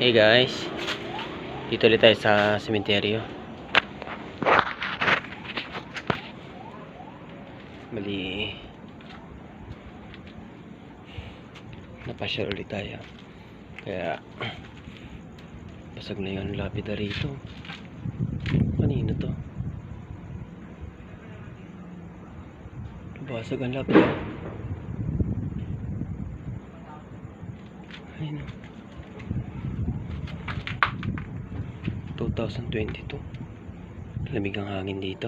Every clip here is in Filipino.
Hey guys, dito ulit tayo sa sementeryo. Mali. Napasyal ulit tayo. Kaya basag na yung lapida rito. Kanino to? Basag ang lapida. Ayun. oh. 2022 lamig ang hangin dito.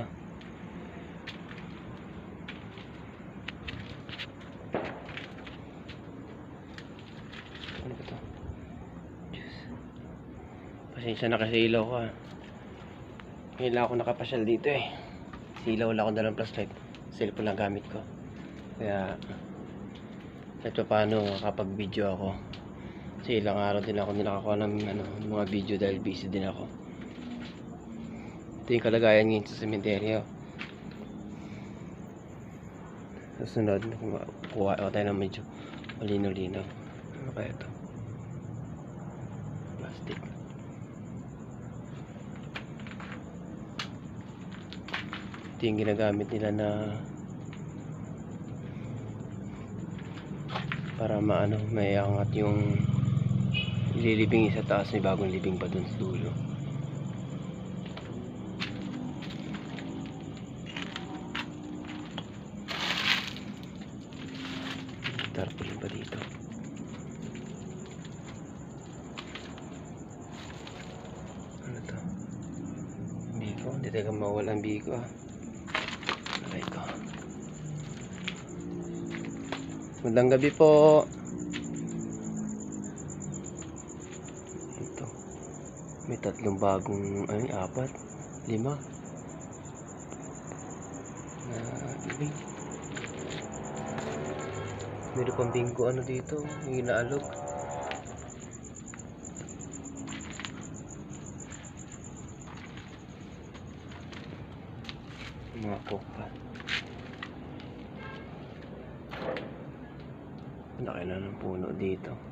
Ano ba to? Diyos. pasensya na kasi ilaw ko ah. Ngayon lang ako nakapasyal dito eh. Si ilaw wala akong dalang flashlight. Cellphone lang gamit ko. Kaya kahit pa paano kapag video ako. Kasi ilang araw din ako nilakakuha ng ano, mga video dahil busy din ako. Ito yung kalagayan ngayon sa sementeryo. Susunod, kuha ako tayo ng medyo malino-lino. Ano kaya ito? Plastic. Ito yung ginagamit nila na para maano may angat yung ililibing sa taas may bagong libing pa dun sa dulo tarpaulin pa dito? Ano to? Biko? Hindi tayo mawala ang biko ah. Aray ko. Magandang gabi po. Ito. May tatlong bagong ano apat? Lima na ibig meron pang bingko ano dito? Yung mga kokpa laki na ng puno dito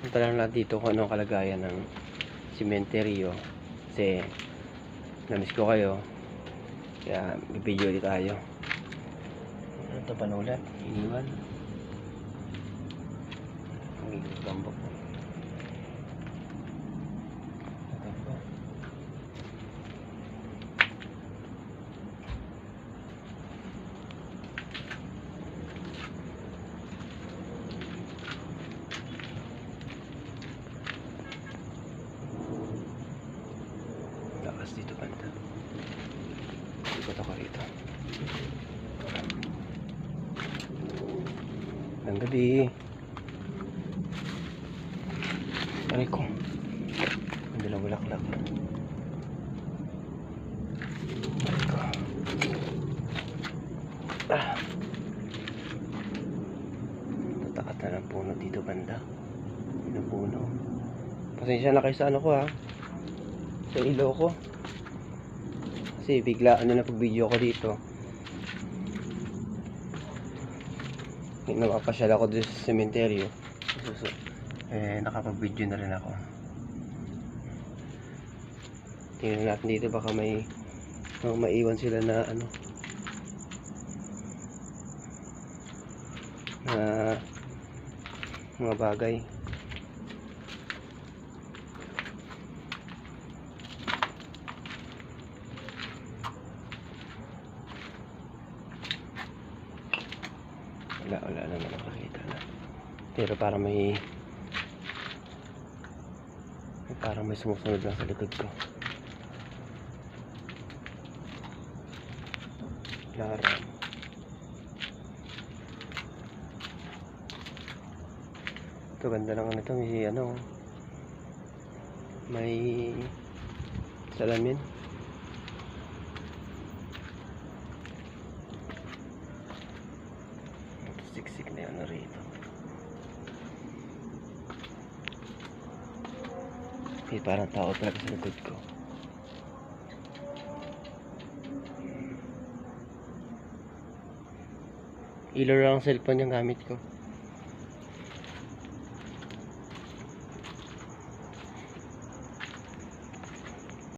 Punta lang natin dito kung anong kalagayan ng sementeryo kasi namiss ko kayo. Kaya video ulit tayo. Ito panulat iniwan ang gambok ito po lakas dito banda ikot ako rito. Ang gabi. Aray ko. Ang dalang bulaklak. Aray ko. Ah. Tatakat na ng puno dito banda. Yun ang puno. Pasensya na kayo sa ano ko ha? Sa ilaw ko kasi bigla ano na pag video ko dito. Napapasyal ako dito sa cementerio so, so, eh nakapag video na rin ako. Tingnan natin dito baka may baka maiwan sila na ano na mga bagay wala wala naman nakakita na. Pero parang may parang may sumusunod lang sa likod ko. Lara. Ito ganda ng ano ito. May ano may salamin siksik na ano rito may eh, parang tao talaga sa likod ko. Ilaw lang ang cellphone yung gamit ko.